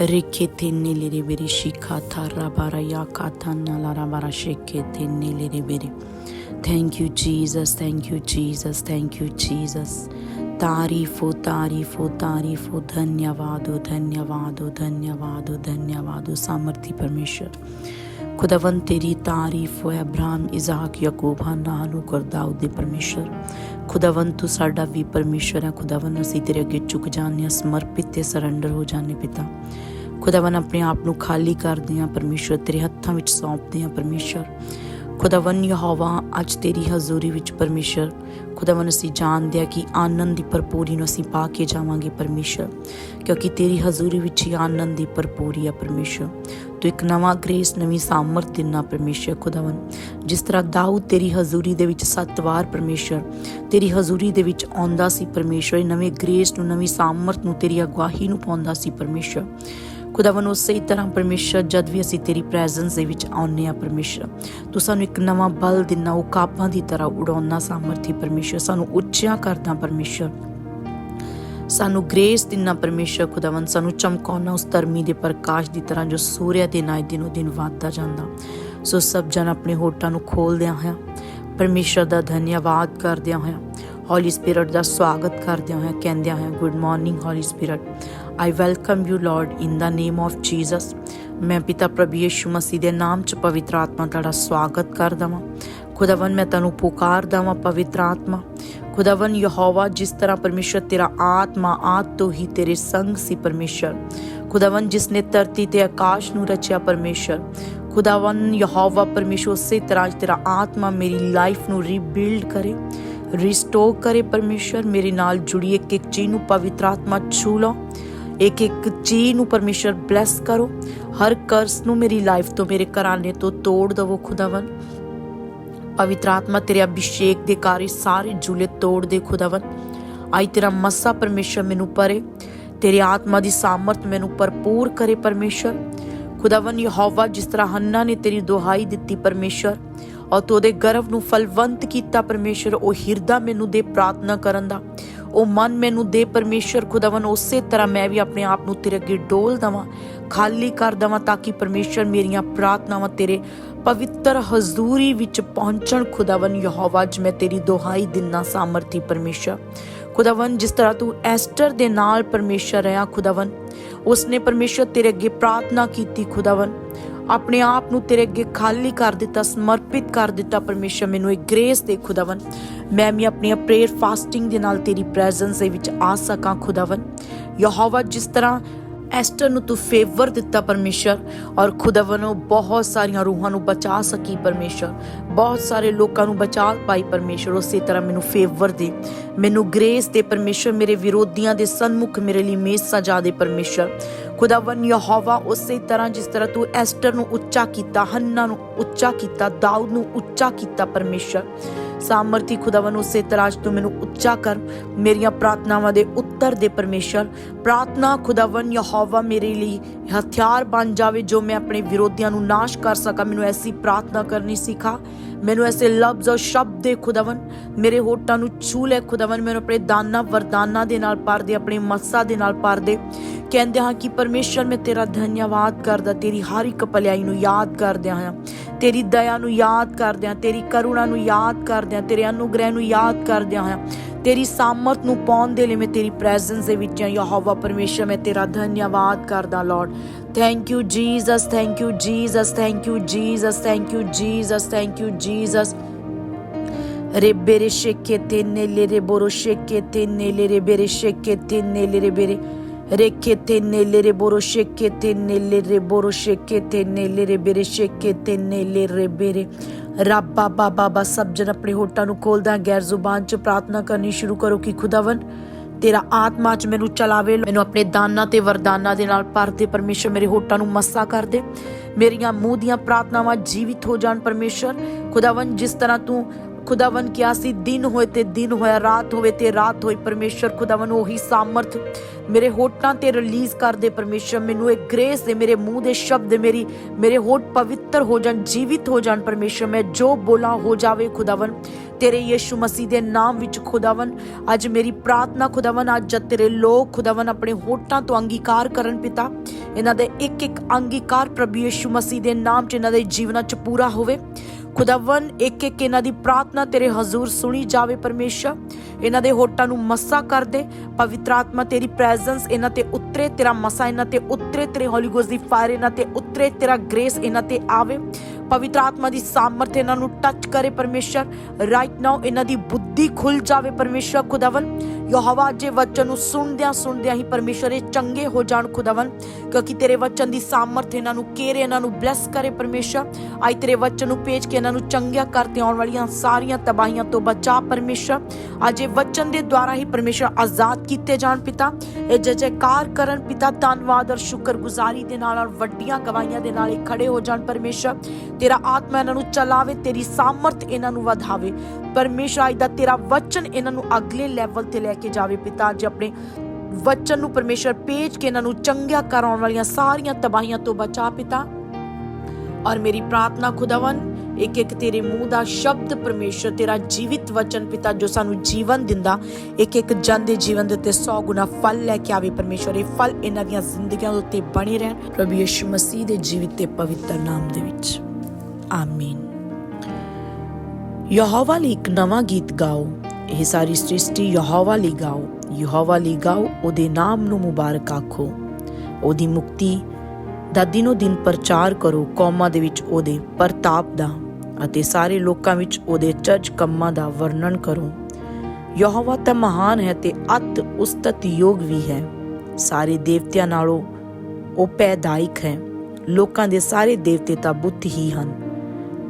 Reke tenne lere bere shikata rabara yakata nalara bara sheke tenne lere bere. Thank you, Jesus. Thank you, Jesus. Thank you, Jesus. तारीफ हो तारीफ हो तारीफ हो धन्यवाद हो धन्यवाद हो धन्यवाद हो धन्यवाद हो सामर्थ्य परमेश्वर खुदावन तेरी ਤਾਰੀਫ ਹੋਏ ਅਬਰਾਮ ਇਜ਼ਾਕ ਯਾਕੂਬ ਹੰਨਾ ਨੂੰ ਕਰਦਾਉ ਦੇ ਪਰਮੇਸ਼ਰ ਖੁਦਾਵੰ ਤੂੰ ਸਾਡਾ ਵੀ ਪਰਮੇਸ਼ਰ ਹੈ ਖੁਦਾਵੰ ਅਸੀਂ ਤੇਰੇ ਅੱਗੇ ਝੁਕ ਜਾਂਦੇ ਹਾਂ ਸਮਰਪਿਤ ਤੇ ਸਰੈਂਡਰ ਹੋ ਜਾਂਦੇ ਪਿਤਾ ਖੁਦਾਵੰ ਆਪਣੇ ਆਪ ਨੂੰ ਖਾਲੀ ਕਰਦੇ ਹਾਂ ਪਰਮੇਸ਼ਰ ਤੇਰੇ ਹੱਥਾਂ ਵਿੱਚ ਸੌਂਪਦੇ ਹਾਂ ਪਰਮੇਸ਼ਰ ਖੁਦਾਵੰ ਯਹੋਵਾ, ਅੱਜ ਤੇਰੀ ਹਜ਼ੂਰੀ ਵਿੱਚ ਪਰਮੇਸ਼ਰ ਖੁਦਾਵੰ ਅਸੀਂ ਜਾਣਦੇ ਹਾਂ ਕਿ ਆਨੰਦ ਦੀ ਭਰਪੂਰੀ ਨੂੰ ਅਸੀਂ ਪਾ ਕੇ ਜਾਵਾਂਗੇ ਪਰਮੇਸ਼ਰ ਕਿਉਂਕਿ ਤੇਰੀ ਹਜ਼ੂਰੀ ਵਿੱਚ ਹੀ ਆਨੰਦ ਦੀ ਭਰਪੂਰੀ ਆ ਪਰਮੇਸ਼ਰ ਤੂੰ ਇੱਕ ਨਵਾਂ ਗ੍ਰੇਸ, ਨਵੀਂ ਸਾਮਰਥ ਦਿਨਾ ਪਰਮੇਸ਼ਰ ਖੁਦਾਵੰ ਜਿਸ ਤਰ੍ਹਾਂ ਦਾਊਦ ਤੇਰੀ ਹਜ਼ੂਰੀ ਦੇ ਵਿੱਚ ਸੱਤ ਵਾਰ ਪਰਮੇਸ਼ਰ ਤੇਰੀ ਹਜ਼ੂਰੀ ਦੇ ਵਿੱਚ ਆਉਂਦਾ ਸੀ ਪਰਮੇਸ਼ਰ ਨਵੇਂ ਗ੍ਰੇਸ ਨੂੰ, ਨਵੀਂ ਸਾਮਰਥ ਨੂੰ, ਤੇਰੀ ਅਗਵਾਹੀ ਨੂੰ ਪਾਉਂਦਾ ਸੀ ਪਰਮੇਸ਼ਰ ਖੁਦਾਵੰ ਉਸੇ ਤਰ੍ਹਾਂ ਪਰਮੇਸ਼ਰ, ਜਦ ਵੀ ਅਸੀਂ ਤੇਰੀ ਪ੍ਰੈਜ਼ੈਂਸ ਦੇ ਵਿੱਚ ਆਉਂਦੇ ਆ ਪਰਮੇਸ਼ਰ, ਤੂੰ ਸਾਨੂੰ ਇੱਕ ਨਵਾਂ ਬਲ ਦਿਨਾ ਉਹ ਕਾਪਾਂ ਦੀ ਤਰ੍ਹਾਂ ਉਡਾਉਣਾ ਸਾਮਰਥੀ ਪਰਮੇਸ਼ਰ, ਸਾਨੂੰ ਉੱਚਿਆਂ ਕਰਦਾ ਪਰਮੇਸ਼ਰ। ਸਾਨੂੰ ਗ੍ਰੇਸ ਦਿਨਾ ਪਰਮੇਸ਼ਰ ਖੁਦਾਵੰ ਸਾਨੂੰ ਚਮਕਾਉਣਾ ਉਸ ਧਰਮੀ ਦੇ ਪ੍ਰਕਾਸ਼ ਦੀ ਤਰ੍ਹਾਂ ਜੋ ਸੂਰਿਆ ਦੇ ਨਾਲ ਦਿਨੋ ਦਿਨ ਵਧਦਾ ਜਾਂਦਾ। ਸੋ ਸਭ ਜਨ ਆਪਣੇ ਹੋਟਾਂ ਨੂੰ ਖੋਲਦਿਆਂ ਹੋਇਆ, ਪਰਮੇਸ਼ਰ ਦਾ ਧੰਨਵਾਦ ਕਰਦਿਆਂ ਹੋਇਆ ਹੋਲੀ ਸਪਿਰਿਟ ਦਾ ਸਵਾਗਤ ਕਰਦਿਆਂ ਹੋਇਆ ਕਹਿੰਦਿਆਂ ਹੋਇਆ good morning holy spirit I welcome you lord in the name of Jesus ਮੈਂ ਪਿਤਾ ਪ੍ਰਭੂ ਯਿਸੂ ਮਸੀਹ ਦੇ ਨਾਮ ਚ ਪਵਿੱਤਰ ਆਤਮਾ ਤੁਹਾਡਾ ਸਵਾਗਤ ਕਰਦਾ ਹਾਂ ਖੁਦਾਵੰ ਮੈਂ ਤੈਨੂੰ ਪੁਕਾਰਦਾ ਹਾਂ ਪਵਿੱਤਰ ਆਤਮਾ। ਖੁਦਾਵੰ ਯਹੋਵਾ, ਜਿਸ ਤਰ੍ਹਾਂ ਪਰਮੇਸ਼ਰ ਤੇਰਾ ਆਤਮਾ ਆਦ ਤੋਂ ਹੀ ਤੇਰੇ ਸੰਗ ਸੀ ਪਰਮੇਸ਼ਰ। ਖੁਦਾਵੰ ਜਿਸ ਨੇ ਧਰਤੀ ਤੇ ਆਕਾਸ਼ ਨੂੰ ਰਚਿਆ ਪਰਮੇਸ਼ਰ। ਖੁਦਾਵੰ ਯਹੋਵਾ, ਪਰਮੇਸ਼ਰ ਉਸੇ ਤਰ੍ਹਾਂ ਤੇਰਾ ਆਤਮਾ ਮੇਰੀ ਲਾਈਫ ਨੂੰ ਰੀਬਿਲਡ ਕਰੇ ਰਿਸਟੋਰ ਕਰੇ ਪਰਮੇਸ਼ਰ। ਮੇਰੇ ਨਾਲ ਜੁੜੀ ਇੱਕ ਇੱਕ ਚੀਜ਼ ਨੂੰ ਪਵਿੱਤਰ ਆਤਮਾ ਛੂ ਲਓ। ਇੱਕ ਇੱਕ ਚੀਜ਼ ਨੂੰ ਪਰਮੇਸ਼ਰ ਬਲੈਸ ਕਰੋ। ਹਰ ਕਰਸ ਨੂੰ ਮੇਰੀ ਲਾਈਫ ਤੋਂ, ਮੇਰੇ ਘਰਾਣੇ ਤੋਂ ਤੋੜ ਦਵੋ ਖੁਦਾਵੰ ਪਵਿੱਤਰ ਆਤਮਾ, ਤੇਰੇ ਅਭਿਸ਼ੇਕ ਦੇ ਕਾਰੇ ਸਾਰੇ ਜੂਲੇ ਤੋੜ ਦੇ ਖੁਦਾਵੰ ਆਈ ਤੇਰਾ ਮੱਸਾ ਪਰਮੇਸ਼ਰ ਮੈਨੂੰ ਪਰੇ। ਤੇਰੀ ਆਤਮਾ ਦੀ ਸਾਮਰਥ ਮੈਨੂੰ ਭਰਪੂਰ ਕਰੇ ਪਰਮੇਸ਼ਰ ਖੁਦਾਵੰ ਯਹੋਵਾ ਜਿਸ ਤਰ੍ਹਾਂ ਹੰਨਾ ਨੇ ਤੇਰੀ ਦੁਹਾਈ ਦਿੱਤੀ ਪਰਮੇਸ਼ਰ ਔਰ ਤੂੰ ਉਹਦੇ ਗਰਭ ਨੂੰ ਫਲਵੰਤ ਕੀਤਾ ਪਰਮੇਸ਼ਰ ਉਹ ਹਿਰਦਾ ਮੈਨੂੰ ਦੇ ਪ੍ਰਾਰਥਨਾ ਕਰਨ ਦਾ। ਉਹ ਮਨ ਮੈਨੂੰ ਦੇ ਪਰਮੇਸ਼ਰ ਖੁਦਾਵੰ ਉਸੇ ਤਰ੍ਹਾਂ ਮੈਂ ਵੀ ਆਪਣੇ ਆਪ ਨੂੰ ਤੇਰੇ ਅੱਗੇ ਡੋਲ ਦਵਾਂ, ਖਾਲੀ ਕਰ ਦਵਾਂ ਤਾਂ ਕਿ ਪਰਮੇਸ਼ਰ ਮੇਰੀਆਂ ਪ੍ਰਾਰਥਨਾਵਾਂ ਤੇਰੇ ਪਵਿੱਤਰ ਹਜ਼ੂਰੀ ਵਿੱਚ ਪਹੁੰਚਣ। ਖੁਦਾਵੰ ਯਹੋਵਾ ਜ ਮੈਂ ਤੇਰੀ ਦੁਹਾਈ ਦਿਨਾ ਸਾਮਰਥੀ ਪਰਮੇਸ਼ਰ ਖੁਦਾਵੰ ਜਿਸ ਤਰ੍ਹਾਂ ਤੂੰ ਐਸਟਰ ਦੇ ਨਾਲ ਪਰਮੇਸ਼ਰ ਰਹਾ ਖੁਦਾਵੰ ਉਸਨੇ ਪਰਮੇਸ਼ਰ ਤੇਰੇ ਅੱਗੇ ਪ੍ਰਾਰਥਨਾ ਕੀਤੀ ਖੁਦਾਵੰ ਆਪਣੇ ਆਪ ਨੂੰ ਤੇਰੇ ਅੱਗੇ ਖਾਲੀ ਕਰ ਦਿੱਤਾ, ਸਮਰਪਿਤ ਕਰ ਦਿੱਤਾ ਪਰਮੇਸ਼ਰ, ਮੈਨੂੰ ਇੱਕ ਗ੍ਰੇਸ ਦੇ ਖੁਦਾਵੰ ਮੈਂ ਵੀ ਆਪਣੀ ਪ੍ਰੇਅਰ ਫਾਸਟਿੰਗ ਦੇ ਨਾਲ ਤੇਰੀ ਪ੍ਰੈਜ਼ੈਂਸ ਦੇ ਵਿੱਚ ਆ ਸਕਾਂ ਖੁਦਾਵੰ ਯਹੋਵਾ, ਜਿਸ ਤਰ੍ਹਾਂ ਐਸਟਰ ਨੂੰ ਤੂੰ ਫੇਵਰ ਦਿੱਤਾ ਪਰਮੇਸ਼ਰ, ਔਰ ਖੁਦਾਵੰ ਉਹ ਬਹੁਤ ਸਾਰੀਆਂ ਰੂਹਾਂ ਨੂੰ ਬਚਾ ਸਕੀ ਪਰਮੇਸ਼ਰ, ਬਹੁਤ ਸਾਰੇ ਲੋਕਾਂ ਨੂੰ ਬਚਾ ਪਾਈ ਪਰਮੇਸ਼ਰ, ਉਸੇ ਤਰ੍ਹਾਂ ਮੈਨੂੰ ਫੇਵਰ ਦੇ। ਮੈਨੂੰ ਗ੍ਰੇਸ ਦੇ ਪਰਮੇਸ਼ਰ ਮੇਰੇ ਵਿਰੋਧੀਆਂ ਦੇ ਸਨਮੁਖ ਮੇਰੇ ਲਈ ਮੇਜ਼ ਸਜਾ ਦੇ ਪਰਮੇਸ਼ਰ। ਖੁਦਾਵੰ ਯਹੋਵਾ ਉਸੇ ਤਰ੍ਹਾਂ ਜਿਸ ਤਰ੍ਹਾਂ ਤੂੰ ਐਸਟਰ ਨੂੰ ਉੱਚਾ ਕੀਤਾ, ਹੰਨਾ ਨੂੰ ਉੱਚਾ ਕੀਤਾ, ਦਾਊਦ ਨੂੰ ਉੱਚਾ ਕੀਤਾ ਪਰਮੇਸ਼ਰ। ਸਾਮਰਥੀ ਖੁਦਾਵੰ ਉਸੇ ਤਰ੍ਹਾਂ ਤੂੰ ਮੈਨੂੰ ਉੱਚਾ ਕਰ, ਮੇਰੀਆਂ ਪ੍ਰਾਰਥਨਾਵਾਂ ਦੇ ਉੱਤਰ ਦੇ ਪਰਮੇਸ਼ਰ। ਪ੍ਰਾਰਥਨਾ ਖੁਦਾਵੰ ਯਹੋਵਾ ਮੇਰੇ ਲਈ ਹਥਿਆਰ ਬਣ ਜਾਵੇ ਜੋ ਮੈਂ ਆਪਣੇ ਵਿਰੋਧੀਆਂ ਨੂੰ ਨਾਸ਼ ਕਰ ਸਕਾਂ। ਮੈਨੂੰ ਐਸੀ ਪ੍ਰਾਰਥਨਾ ਕਰਨੀ ਸਿਖਾ ਮੈਨੂੰ ਐਸੇ ਲਫ਼ਜ਼ ਔਰ ਸ਼ਬਦ ਦੇ ਖੁਦਾਵੰ ਮੇਰੇ ਹੋਟਾਂ ਨੂੰ ਛੂ ਲੈ ਖੁਦਾਵੰ ਮੈਨੂੰ ਆਪਣੇ ਦਾਨਾ ਵਰਦਾਨਾ ਦੇ ਨਾਲ ਭਰ ਦੇ, ਆਪਣੇ ਮੱਸਾ ਦੇ ਨਾਲ ਭਰ ਦੇ। ਕਹਿੰਦੇ ਹਾਂ ਕਿ ਪਰਮੇਸ਼ਰ, ਮੈਂ ਤੇਰਾ ਧੰਨਵਾਦ ਕਰਦਾ, ਤੇਰੀ ਹਰ ਇੱਕ ਭਲਾਈ ਨੂੰ ਯਾਦ ਕਰਦਿਆਂ ਹਾਂ। ਤੇਰੀ ਦਇਆ ਨੂੰ ਯਾਦ ਕਰਦਿਆਂ ਤੇਰੀ ਕਰੁਣਾ ਨੂੰ ਯਾਦ ਕਰਦਿਆਂ ਤੇਰੇ ਅਨੁਗ੍ਰਹਿ ਨੂੰ ਯਾਦ ਕਰਦਿਆਂ ਹਾਂ। ਤੇਰੀ ਸਾਮਰਥ ਨੂੰ ਪਾਉਣ ਦੇ ਲਈ ਮੈਂ ਤੇਰੀ ਪ੍ਰੈਜ਼ੈਂਸ ਦੇ ਵਿੱਚ ਹਾਂ। ਯਹੋਵਾ ਪਰਮੇਸ਼ਰ, ਮੈਂ ਤੇਰਾ ਧੰਨਵਾਦ ਕਰਦਾ lord thank you Jesus thank you Jesus thank you Jesus thank you Jesus thank you Jesus Rebere shekete nelere boro shekete nelere bere shekete nelere bere rekete boro shekete boro shekete bere shekete bere. ਰੱਬਾ ਬਾਬਾ ਬਾ ਸਭ ਜਨ ਆਪਣੇ ਹੋਟਾਂ ਨੂੰ ਖੋਲਦਾ ਗੈਰ ਜ਼ੁਬਾਨ 'ਚ ਪ੍ਰਾਰਥਨਾ ਕਰਨੀ ਸ਼ੁਰੂ ਕਰੋ ਕਿ ਖੁਦਾਵੰ ਤੇਰਾ ਆਤਮਾ 'ਚ ਮੈਨੂੰ ਚਲਾਵੇ ਮੈਨੂੰ ਆਪਣੇ ਦਾਨਾਂ ਤੇ ਵਰਦਾਨਾਂ ਦੇ ਨਾਲ ਭਰ ਦੇ ਪਰਮੇਸ਼ਰ ਮੇਰੇ ਹੋਟਾਂ ਨੂੰ ਮੱਸਾ ਕਰ ਦੇ ਮੇਰੀਆਂ ਮੂੰਹ ਦੀਆਂ ਪ੍ਰਾਰਥਨਾਵਾਂ ਜੀਵਿਤ ਹੋ ਜਾਣ ਪਰਮੇਸ਼ਰ ਖੁਦਾਵੰ ਜਿਸ ਤਰ੍ਹਾਂ ਤੂੰ ਖੁਦਾਵੰ ਕਿਹਾ ਸੀ, ਦਿਨ ਹੋਏ ਤੇ ਦਿਨ ਹੋਇਆ, ਰਾਤ ਹੋਵੇ ਤੇ ਰਾਤ ਹੋਈ ਪਰਮੇਸ਼ਰ ਖੁਦਾਵੰ ਉਹੀ ਸਾਮਰਥ ਮੇਰੇ ਹੋਟਾਂ ਤੇ ਰਿਲੀਜ਼ ਕਰ ਦੇ ਪਰਮੇਸ਼ਰ ਮੈਨੂੰ ਇੱਕ ਗ੍ਰੇਸ ਦੇ, ਮੇਰੇ ਮੂੰਹ ਦੇ ਸ਼ਬਦ ਮੇਰੀ, ਮੇਰੇ ਹੋਠ ਪਵਿੱਤਰ ਹੋ ਜਾਣ, ਜੀਵਿਤ ਹੋ ਜਾਣ। ਪਰਮੇਸ਼ਰ, ਮੈਂ ਜੋ ਬੋਲਾਂ ਹੋ ਜਾਵੇ ਖੁਦਾਵੰ ਤੇਰੇ ਯੀਸ਼ੂ ਮਸੀਹ ਦੇ ਨਾਮ ਵਿੱਚ ਖੁਦਾਵੰ ਅੱਜ ਮੇਰੀ ਪ੍ਰਾਰਥਨਾ ਖੁਦਾਵੰ ਅੱਜ ਜਦ ਤੇਰੇ ਲੋਕ ਖੁਦਾਵੰ ਆਪਣੇ ਹੋਠਾਂ ਤੋਂ ਅੰਗੀਕਾਰ ਕਰਨ ਪਿਤਾ, ਇਹਨਾਂ ਦੇ ਇੱਕ ਇੱਕ ਅੰਗੀਕਾਰ ਪ੍ਰਭੂ ਯੀਸ਼ੂ ਮਸੀਹ ਦੇ ਨਾਮ 'ਚ, ਇਹਨਾਂ ਦੇ ਜੀਵਨਾਂ 'ਚ ਪੂਰਾ ਹੋਵੇ। ਖੁਦਾਵੰ ਇੱਕ ਇੱਕ ਇਹਨਾਂ ਦੀ ਪ੍ਰਾਰਥਨਾ ਤੇਰੇ ਹਜ਼ੂਰ ਸੁਣੀ ਜਾਵੇ ਪਰਮੇਸ਼ਰ। ਇਹਨਾਂ ਦੇ ਹੋਟਾਂ ਨੂੰ ਮੱਸਾ ਕਰ ਦੇ। ਪਵਿੱਤਰ ਆਤਮਾ ਤੇਰੀ ਪ੍ਰੈਜ਼ੈਂਸ ਇਹਨਾਂ ਤੇ ਉਤਰੇ, ਤੇਰਾ ਮਸਾ ਇਹਨਾਂ ਤੇ ਉਤਰੇ, ਤੇਰੇ ਹੋਲੀ ਗੋਸਟ ਦੀ ਫਾਇਰ ਇਹਨਾਂ ਤੇ ਉਤਰੇ, ਤੇਰਾ ਗ੍ਰੇਸ ਇਹਨਾਂ ਤੇ ਆਵੇ। ਪਵਿੱਤਰ ਆਤਮਾ ਦੀ ਸਾਮਰਥ ਇਹਨਾਂ ਨੂੰ ਟੱਚ ਕਰੇ ਪਰਮੇਸ਼ਰ। ਰਾਈਟ ਨਾਓ ਇਹਨਾਂ ਦੀ ਬੁੱਧੀ ਖੁੱਲ ਜਾਵੇ ਪਰਮੇਸ਼ਰ ਖੁਦਾਵੰ ਯਹੋਵਾ ਜੇ ਵਚਨ ਨੂੰ ਸੁਣਦਿਆਂ ਸੁਣਦਿਆਂ ਹੀ ਪਰਮੇਸ਼ਰ ਇਹ ਚੰਗੇ ਹੋ ਜਾਣ ਖੁਦਾਵੰ ਕਿਉਂਕਿ ਤੇਰੇ ਵਚਨ ਦੀ ਸਾਮਰਥ ਇਹਨਾਂ ਨੂੰ ਕੇਰੇ, ਇਹਨਾਂ ਨੂੰ ਬਲੈਸ ਕਰੇ ਪਰਮੇਸ਼ਰ। ਅੱਜ ਤੇਰੇ ਵਚਨ ਨੂੰ ਭੇਜ ਕੇ ਇਹਨਾਂ ਨੂੰ ਚੰਗਿਆ ਕਰਤੇ ਆਉਣ ਵਾਲੀਆਂ ਸਾਰੀਆਂ ਤਬਾਹੀਆਂ ਤੋਂ ਬਚਾ ਪਰਮੇਸ਼ਰ। ਅੱਜ ਇਹ ਵਚਨ ਦੇ ਦੁਆਰਾ ਹੀ ਪਰਮੇਸ਼ਰ ਆਜ਼ਾਦ ਕੀਤੇ ਜਾਣ ਪਿਤਾ। ਇਹ ਜੈ ਜੈਕਾਰ ਕਰਨ ਪਿਤਾ, ਧੰਨਵਾਦ ਔਰ ਸ਼ੁਕਰਗੁਜ਼ਾਰੀ ਦੇ ਨਾਲ ਔਰ ਵੱਡੀਆਂ ਗਵਾਹੀਆਂ ਦੇ ਨਾਲ ਇਹ ਖੜੇ ਹੋ ਜਾਣ ਪਰਮੇਸ਼ਰ। ਤੇਰਾ ਆਤਮਾ ਇਹਨਾਂ ਨੂੰ ਚਲਾਵੇ, ਤੇਰੀ ਸਾਮਰਥ ਇਹਨਾਂ ਨੂੰ ਵਧਾਵੇ। ਪਰਮੇਸ਼ਰ ਅੱਜ ਦਾ ਤੇਰਾ ਵਚਨ ਇਹਨਾਂ ਨੂੰ ਅਗਲੇ ਲੈਵਲ ਤੇ ਲੈ ਕੇ ਜਾਵੇ ਪਿਤਾ ਅੱਜ ਆਪਣੇ ਵਚਨ ਨੂੰ ਪਰਮੇਸ਼ਰ ਭੇਜ ਕੇ ਇਹਨਾਂ ਨੂੰ ਚੰਗਿਆ ਕਰਾਉਣ ਵਾਲੀਆਂ ਸਾਰੀਆਂ ਤਬਾਹੀਆਂ ਤੋਂ ਬਚਾ ਪਿਤਾ। ਔਰ ਮੇਰੀ ਪ੍ਰਾਰਥਨਾ ਖੁਦਾਵੰ ਇੱਕ ਇੱਕ ਤੇਰੇ ਮੂੰਹ ਦਾ ਸ਼ਬਦ ਪਰਮੇਸ਼ਰ ਤੇਰਾ ਜੀਵਿਤ ਵਚਨ ਪਿਤਾ ਜੋ ਸਾਨੂੰ ਜੀਵਨ ਦਿੰਦਾ ਇੱਕ ਇੱਕ ਜਨ ਦੇ ਜੀਵਨ ਦੇ ਉੱਤੇ 100 ਗੁਣਾ ਫਲ ਲੈ ਕੇ ਆਵੇ ਪਰਮੇਸ਼ਰ ਇਹ ਫਲ ਇਹਨਾਂ ਦੀਆਂ ਜ਼ਿੰਦਗੀਆਂ ਦੇ ਉੱਤੇ ਬਣੇ ਰਹਿਣ। ਪ੍ਰਭੂ ਯਿਸੂ ਮਸੀਹ ਦੇ ਜੀਵਿਤ ਤੇ ਪਵਿੱਤਰ ਨਾਮ ਦੇ ਵਿੱਚ। ਆਮੀਨ। ਯਹੋਵਾ ਲਈ ਇੱਕ ਨਵਾਂ ਗੀਤ ਗਾਓ। ਇਹ ਸਾਰੀ ਸ੍ਰਿਸ਼ਟੀ ਯਹੋਵਾ ਲਈ ਗਾਓ। ਯਹੋਵਾ ਲਈ ਗਾਓ, ਉਹਦੇ ਨਾਮ ਨੂੰ ਮੁਬਾਰਕ ਆਖੋ। ਉਹਦੀ ਮੁਕਤੀ ਦਾ ਦਿਨੋ ਦਿਨ ਪ੍ਰਚਾਰ ਕਰੋ, ਕੌਮਾਂ ਦੇ ਵਿੱਚ ਉਹਦੇ ਪ੍ਰਤਾਪ ਦਾ ਅਤੇ ਸਾਰੇ ਲੋਕਾਂ ਵਿੱਚ ਉਹਦੇ ਚੱਜ ਕੰਮਾਂ ਦਾ ਵਰਣਨ ਕਰੋ। ਯਹੋਵਾ ਤਾਂ ਮਹਾਨ ਹੈ ਤੇ ਅਤ ਉਸਤਤ ਯੋਗ ਵੀ ਹੈ। ਸਾਰੇ ਦੇਵਤਿਆਂ ਨਾਲੋਂ ਉਹ ਪੈਦਾਇਕ ਹੈ। ਲੋਕਾਂ ਦੇ ਸਾਰੇ ਦੇਵਤੇ ਤਾਂ ਬੁੱਤ ਹੀ ਹਨ।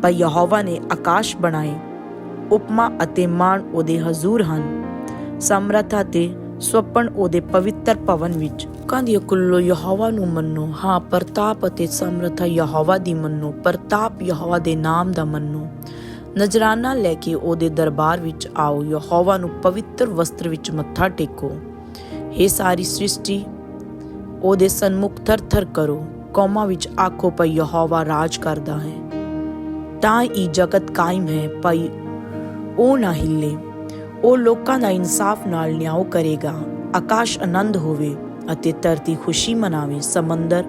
ਪਰ ਯਹੋਵਾ ਨੇ ਆਕਾਸ਼ ਬਣਾਏ ਉਪਮਾ ਅਤੇ ਮਾਣ ਉਹਦੇ ਹਜ਼ੂਰ ਹਨ। ਸਮਰੱਥਾ ਤੇ ਸਵਪਨ ਉਹਦੇ ਪਵਿੱਤਰ ਭਵਨ ਵਿੱਚ। ਕਹਿੰਦੀ ਕੁੱਲੋ ਯਹੋਵਾ ਨੂੰ ਮੰਨੋ। ਹਾਂ, ਪ੍ਰਤਾਪ ਅਤੇ ਸਮਰੱਥਾ ਯਹੋਵਾ ਦੀ ਮੰਨੋ। ਪ੍ਰਤਾਪ ਯਹੋਵਾ ਦੇ ਨਾਮ ਦਾ ਮੰਨੋ। ਨਜ਼ਰਾਨਾ ਲੈ ਕੇ ਉਹਦੇ ਦਰਬਾਰ ਵਿੱਚ ਆਓ। ਯਹੋਵਾ ਨੂੰ ਪਵਿੱਤਰ ਵਸਤਰ ਵਿੱਚ ਮੱਥਾ ਟੇਕੋ। ਇਹ ਸਾਰੀ ਸ੍ਰਿਸ਼ਟੀ, ਉਹਦੇ ਸਨਮੁਖ ਥਰ-ਥਰ ਕਰੋ। ਕੌਮਾਂ ਵਿੱਚ ਆਖੋ ਪਈ ਯਹੋਵਾ ਰਾਜ ਕਰਦਾ ਹੈ। ਤਾਂ ਹੀ ਜਗਤ ਕਾਇਮ ਹੈ। ਪਈ ਉਹ ਨਾ ਹਿੱਲੇ। ਉਹ ਲੋਕਾਂ ਦਾ ਇਨਸਾਫ ਨਾਲ ਨਿਆਂ ਕਰੇਗਾ। ਆਕਾਸ਼ ਆਨੰਦ ਹੋਵੇ ਅਤੇ ਧਰਤੀ ਖੁਸ਼ੀ ਮਨਾਵੇ। ਸਮੁੰਦਰ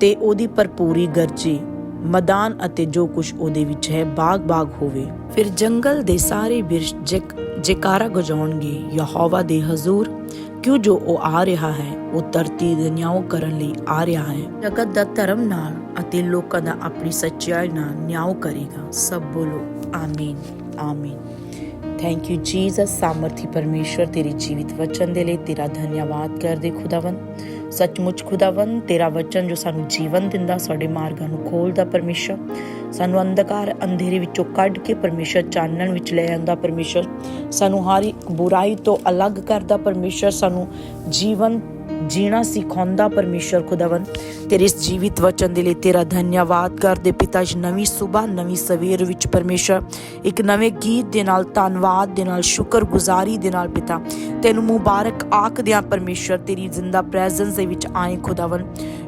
ਤੇ ਉਹਦੀ ਭਰਪੂਰੀ ਗਰਜੇ, ਮੈਦਾਨ ਅਤੇ ਜੋ ਕੁਝ ਉਹਦੇ ਵਿੱਚ ਹੈ, ਬਾਗ-ਬਾਗ ਹੋਵੇ। ਫਿਰ ਜੰਗਲ ਦੇ ਸਾਰੇ ਬਿਰਸ਼ ਜੈਕ, ਜੈਕਾਰਾ ਗਜਾਉਣਗੇ ਯਹੋਵਾ ਦੇ ਹਜ਼ੂਰ, ਕਿਉਂ ਜੋ ਉਹ ਆ ਰਿਹਾ ਹੈ, ਉਹ ਧਰਤੀ ਦੇ ਨਿਆਂ ਕਰਨ ਲਈ ਆ ਰਿਹਾ ਹੈ। ਜਗਤ ਦਾ ਧਰਮ ਨਾਲ ਅਤੇ ਲੋਕਾਂ ਦਾ ਆਪਣੀ ਸੱਚਾਈ ਨਾਲ ਨਿਆਂ ਕਰੇਗਾ। ਸਭ ਬੋਲੋ, ਆਮੀਨ। ਆਮੀਨ। ਥੈਂਕ ਯੂ ਜੀਸਸ ਸਾਮਰਥੀ ਪਰਮੇਸ਼ਵਰ, ਤੇਰੀ ਜੀਵਿਤ ਵਚਨ ਦੇ ਲਈ ਤੇਰਾ ਧੰਨਵਾਦ ਕਰਦੇ ਖੁਦਾਵੰ ਸੱਚਮੁੱਚ ਖੁਦਾਵੰ ਤੇਰਾ ਵਚਨ ਜੋ ਸਾਨੂੰ ਜੀਵਨ ਦਿੰਦਾ, ਸਾਡੇ ਮਾਰਗਾਂ ਨੂੰ ਖੋਲਦਾ ਪਰਮੇਸ਼ਰ ਸਾਨੂੰ ਅੰਧਕਾਰ ਅੰਧੇਰੇ ਵਿੱਚੋਂ ਕੱਢ ਕੇ ਪਰਮੇਸ਼ਰ ਚਾਨਣ ਵਿੱਚ ਲੈ ਆਉਂਦਾ ਪਰਮੇਸ਼ਰ ਸਾਨੂੰ ਹਰ ਇੱਕ ਬੁਰਾਈ ਤੋਂ ਅਲੱਗ ਕਰਦਾ ਪਰਮੇਸ਼ਰ ਸਾਨੂੰ ਜੀਵਨ ਜੀਣਾ ਸਿਖਾਉਂਦਾ ਪਰਮੇਸ਼ਰ ਖੁਦਾਵੰ ਤੇਰੇ ਇਸ ਜੀਵਿਤ ਵਚਨ ਦੇ ਲਈ ਤੇਰਾ ਧੰਨਵਾਦ ਕਰਦੇ ਪਿਤਾ ਜੀ। ਨਵੀਂ ਸਵੇਰ ਨਵੀਂ ਸਵੇਰ ਵਿੱਚ ਪਰਮੇਸ਼ਰ ਇੱਕ ਨਵੇਂ ਗੀਤ ਦੇ ਨਾਲ, ਧੰਨਵਾਦ ਦੇ ਨਾਲ, ਸ਼ੁਕਰਗੁਜ਼ਾਰੀ ਦੇ ਨਾਲ ਪਿਤਾ। ਤੈਨੂੰ ਮੁਬਾਰਕ ਆਖਦਿਆਂ ਪਰਮੇਸ਼ਰ ਤੇਰੀ ਜ਼ਿੰਦਾ ਪ੍ਰੈਜ਼ੈਂਸ ਦੇ ਵਿੱਚ ਆਏ ਖੁਦਾਵੰ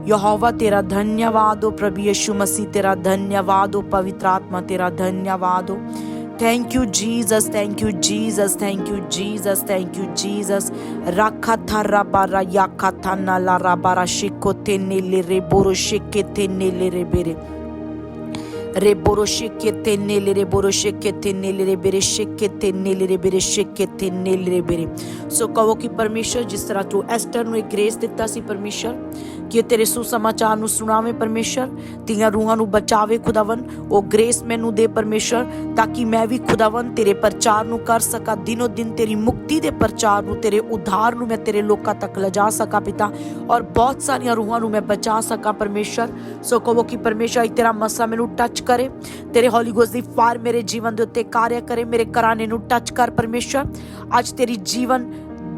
ਯਹੋਵਾ, ਤੇਰਾ ਧੰਨਵਾਦ ਹੋ ਪ੍ਰਭੂ ਯਿਸੂ ਮਸੀਹ, ਤੇਰਾ ਧੰਨਵਾਦ ਹੋ ਪਵਿੱਤਰ ਆਤਮਾ, ਤੇਰਾ ਧੰਨਵਾਦ ਹੋ Thank you, Jesus. Thank you, Jesus. Thank you, Jesus. Thank you, Jesus. Rakatarabara yakatana la rabara shikote nele reboro shikete nele rebere. Reboro shikete nele reboro shikete nele rebere shikete nele rebere shikete nele rebere ਸੋ ਕਹੋ ਕਿ ਪਰਮੇਸ਼ਰ ਜਿਸ ਤਰ੍ਹਾਂ ਤੂੰ Aster ਨੂੰ ਇੱਕ grace ਦਿੱਤਾ ਸੀ ਪਰਮੇਸ਼ਰ ਕਿ ਇਹ ਤੇਰੇ ਸੁਸਮਾਚਾਰ ਨੂੰ ਸੁਣਾਵੇ ਪਰਮੇਸ਼ਰ ਤੀਆਂ ਰੂਹਾਂ ਨੂੰ ਬਚਾਵੇ ਖੁਦਾਵੰ ਉਹ ਗ੍ਰੇਸ ਮੈਨੂੰ ਦੇ ਪਰਮੇਸ਼ਰ, ਤਾਂ ਕਿ ਮੈਂ ਵੀ ਖੁਦਾਵੰ ਤੇਰੇ ਪ੍ਰਚਾਰ ਨੂੰ ਕਰ ਸਕਾਂ। ਦਿਨੋ ਦਿਨ ਤੇਰੀ ਮੁਕਤੀ ਦੇ ਪ੍ਰਚਾਰ ਨੂੰ, ਤੇਰੇ ਉਧਾਰ ਨੂੰ ਮੈਂ ਤੇਰੇ ਲੋਕਾਂ ਤੱਕ ਲਿਜਾ ਸਕਾਂ ਪਿਤਾ, ਔਰ ਬਹੁਤ ਸਾਰੀਆਂ ਰੂਹਾਂ ਨੂੰ ਮੈਂ ਬਚਾ ਸਕਾਂ ਪਰਮੇਸ਼ਰ। ਸੋ ਕਹੋ ਕਿ ਪਰਮੇਸ਼ਰ ਤੇਰਾ ਮਸਾ ਮੈਨੂੰ ਟੱਚ ਕਰੇ। ਤੇਰੇ ਹੌਲੀ ਗੋਸਟ ਦੀ ਫਾਇਰ ਮੇਰੇ ਜੀਵਨ ਦੇ ਉੱਤੇ ਕਾਰਿਆ ਕਰੇ, ਮੇਰੇ ਘਰਾਣੇ ਨੂੰ ਟੱਚ ਕਰ ਪਰਮੇਸ਼ਰ। ਅੱਜ ਤੇਰੀ ਜੀਵਨ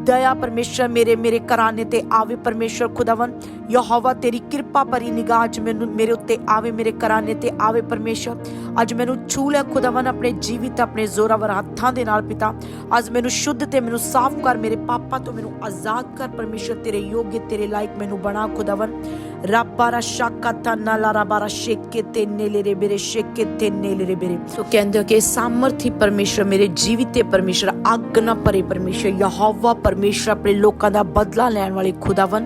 ਦਇਆ ਪਰਮੇਸ਼ਰ ਮੇਰੇ ਮੇਰੇ ਘਰਾਣੇ ਤੇ ਆਵੇ ਪਰਮੇਸ਼ਰ ਖੁਦਾਵੰ ਯਹੋਵਾ, ਤੇਰੀ ਕਿਰਪਾ ਭਰੀ ਨਿਗਾਹ ਚ ਮੈਨੂੰ ਮੇਰੇ ਉੱਤੇ ਆਵੇ, ਮੇਰੇ ਕਰਾਨੇ ਤੇ ਆਵੇ ਪਰਮੇਸ਼ਰ। ਅੱਜ ਮੈਨੂੰ ਛੂ ਲੈ ਖੁਦਾਵੰ ਆਪਣੇ ਜੀਵਿਤ ਆਪਣੇ ਜ਼ੋਰਾਵਰ ਹੱਥਾਂ ਦੇ ਨਾਲ ਪਿਤਾ। ਅੱਜ ਮੈਨੂੰ ਸ਼ੁੱਧ ਤੇ ਮੈਨੂੰ ਸਾਫ਼ ਕਰ, ਮੇਰੇ ਪਾਪਾਂ ਤੋਂ ਮੈਨੂੰ ਆਜ਼ਾਦ ਕਰ ਪਰਮੇਸ਼ਰ, ਤੇਰੇ ਯੋਗ, ਤੇਰੇ ਲਾਇਕ ਮੈਨੂੰ ਬਣਾ ਖੁਦਾਵੰ ਰੱਬਾਰਾ ਸ਼ਾਕਾ ਤਨਾ ਬਾਰਾ ਸ਼ੇਕੇ ਤੇ ਨੇਲੇ ਰੇ ਬੇਰੇ, ਸ਼ੇਕੇ ਤੇ ਨੇਲੇ ਰੇ ਬੇਰੇ। ਸੋ ਕਹਿੰਦੇ ਕਿ ਸਾਮਰਥੀ ਪਰਮੇਸ਼ਰ, ਮੇਰੇ ਜੀਵਿਤ ਤੇ ਪਰਮੇਸ਼ਰ, ਅੱਗ ਨਾ ਭਰੇ ਪਰਮੇਸ਼ਰ, ਯਹੋਵਾ ਪਰਮੇਸ਼ਰ, ਆਪਣੇ ਲੋਕਾਂ ਦਾ ਬਦਲਾ ਲੈਣ ਵਾਲੇ ਖੁਦਾਵੰ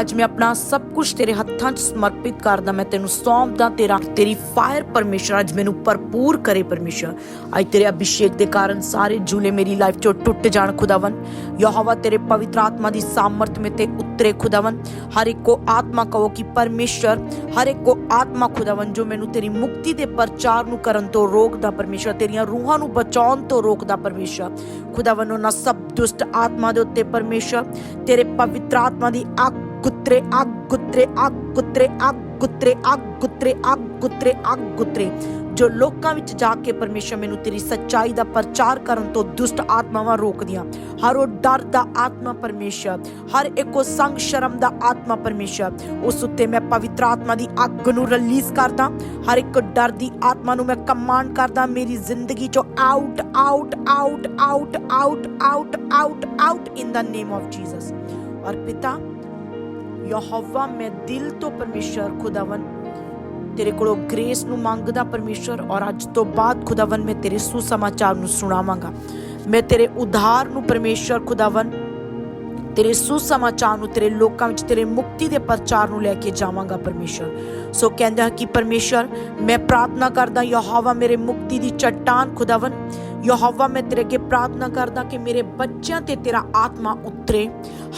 ਅੱਜ ਮੈਂ ਆਪਣਾ ਸਭ ਕੁਝ ਤੇਰੇ ਹੱਥਾਂ 'ਚ ਸਮਰਪਿਤ ਕਰਦਾ, ਮੈਂ ਤੈਨੂੰ ਸੌਂਪਦਾ, ਤੇਰਾ, ਤੇਰੀ ਫਾਇਰ ਪਰਮੇਸ਼ਰ ਅੱਜ ਮੈਨੂੰ ਭਰਪੂਰ ਕਰੇ ਪਰਮੇਸ਼ਰ ਅੱਜ ਤੇਰੇ ਅਭਿਸ਼ੇਕ ਦੇ ਕਾਰਨ ਸਾਰੇ ਜੂਲੇ ਮੇਰੀ ਲਾਈਫ 'ਚੋਂ ਟੁੱਟ ਜਾਣ ਖੁਦਾਵੰ ਯਹੋਵਾ ਤੇਰੇ ਪਵਿੱਤਰ ਆਤਮਾ ਦੀ ਸਾਮਰਥ ਮੇ ਤੇ ਉਤਰੇ ਖੁਦਾਵੰ ਹਰ ਇੱਕ ਕੋ ਆਤਮਾ ਕਹੋ ਕਿ ਪਰਮੇਸ਼ਰ, ਹਰ ਇੱਕ ਕੋ ਆਤਮਾ ਖੁਦਾਵੰ ਜੋ ਮੈਨੂੰ ਤੇਰੀ ਮੁਕਤੀ ਦੇ ਪ੍ਰਚਾਰ ਨੂੰ ਕਰਨ ਤੋਂ ਰੋਕਦਾ ਪਰਮੇਸ਼ਰ, ਤੇਰੀਆਂ ਰੂਹਾਂ ਨੂੰ ਬਚਾਉਣ ਤੋਂ ਰੋਕਦਾ ਪਰਮੇਸ਼ਰ। ਖੁਦਾਵੰ ਉਹਨਾਂ ਸਭ ਦੁਸ਼ਟ ਆਤਮਾ ਦੇ ਉੱਤੇ ਪਰਮੇਸ਼ਰ, ਤੇਰੇ ਪਵਿੱਤਰ ਆਤਮਾ ਦੀ ਅੱਗ ਗੁੱਤਰੇ ਅੱਗ ਗੁੱਤਰੇ ਅੱਗ ਗੁੱਤਰੇ ਗੁੱਤਰੇ ਅੱਗ ਗੁੱਤਰੇ ਅੱਗ ਗੁੱਤਰੇ ਅੱਗ ਗੁੱਤਰੇ ਜੋ ਲੋਕਾਂ ਵਿੱਚ ਜਾ ਕੇ ਪਰਮੇਸ਼ਰ ਮੈਨੂੰ ਤੇਰੀ ਸੱਚਾਈ ਦਾ ਪ੍ਰਚਾਰ ਕਰਨ ਤੋਂ ਦੁਸ਼ਟ ਆਤਮਾਵਾਂ ਰੋਕਦੀਆਂ। ਹਰ ਉਹ ਡਰ ਦਾ ਆਤਮਾ ਪਰਮੇਸ਼ਰ, ਹਰ ਇੱਕੋ ਸੰਗ ਸ਼ਰਮ ਦਾ ਆਤਮਾ ਪਰਮੇਸ਼ਰ। ਉਸ ਉੱਤੇ ਮੈਂ ਪਵਿੱਤਰ ਆਤਮਾ ਦੀ ਅੱਗ ਨੂੰ ਰਿਲੀਜ਼ ਕਰਦਾ, ਹਰ ਇੱਕ ਡਰ ਦੀ ਆਤਮਾ ਨੂੰ ਮੈਂ ਕਮਾਂਡ ਕਰਦਾ, ਮੇਰੀ ਜ਼ਿੰਦਗੀ ਚੋਂ out out out out out out out out in the name of Jesus ਔਰ ਪਿਤਾ ਯਹੋਵਾ, ਮੈਂ ਦਿਲ ਤੋਂ ਪਰਮੇਸ਼ਰ ਖੁਦਾਵੰ ਤੇਰੇ ਕੋਲੋਂ ਗ੍ਰੇਸ ਨੂੰ ਮੰਗਦਾ ਪਰਮੇਸ਼ਰ ਔਰ ਅੱਜ ਤੋਂ ਬਾਅਦ ਖੁਦਾਵੰ ਮੈਂ ਤੇਰੇ ਸੁਸਮਾਚਾਰ ਨੂੰ ਸੁਣਾਵਾਂਗਾ। ਮੈਂ ਤੇਰੇ ਉਧਾਰ ਨੂੰ ਪਰਮੇਸ਼ਰ ਖੁਦਾਵੰ ਤੇਰੇ ਸੁਸਮਾਚਾਰ ਨੂੰ ਤੇਰੇ ਲੋਕਾਂ ਵਿੱਚ, ਤੇਰੇ ਮੁਕਤੀ ਦੇ ਪ੍ਰਚਾਰ ਨੂੰ ਲੈ ਕੇ ਜਾਵਾਂਗਾ ਪਰਮੇਸ਼ਰ ਸੋ ਕਹਿੰਦਾ ਕਿ ਪਰਮੇਸ਼ਰ ਮੈਂ ਪ੍ਰਾਰਥਨਾ ਕਰਦਾ, ਯਹੋਵਾ ਮੇਰੇ ਮੁਕਤੀ ਦੀ ਚਟਾਨ ਖੁਦਾਵੰ ਯਹੋਵਾ, ਮੈਂ ਤੇਰੇ ਕੇ ਪ੍ਰਾਰਥਨਾ ਕਰਦਾ ਕਿ ਮੇਰੇ ਬੱਚਿਆਂ ਤੇ ਤੇਰਾ ਆਤਮਾ ਉਤਰੇ।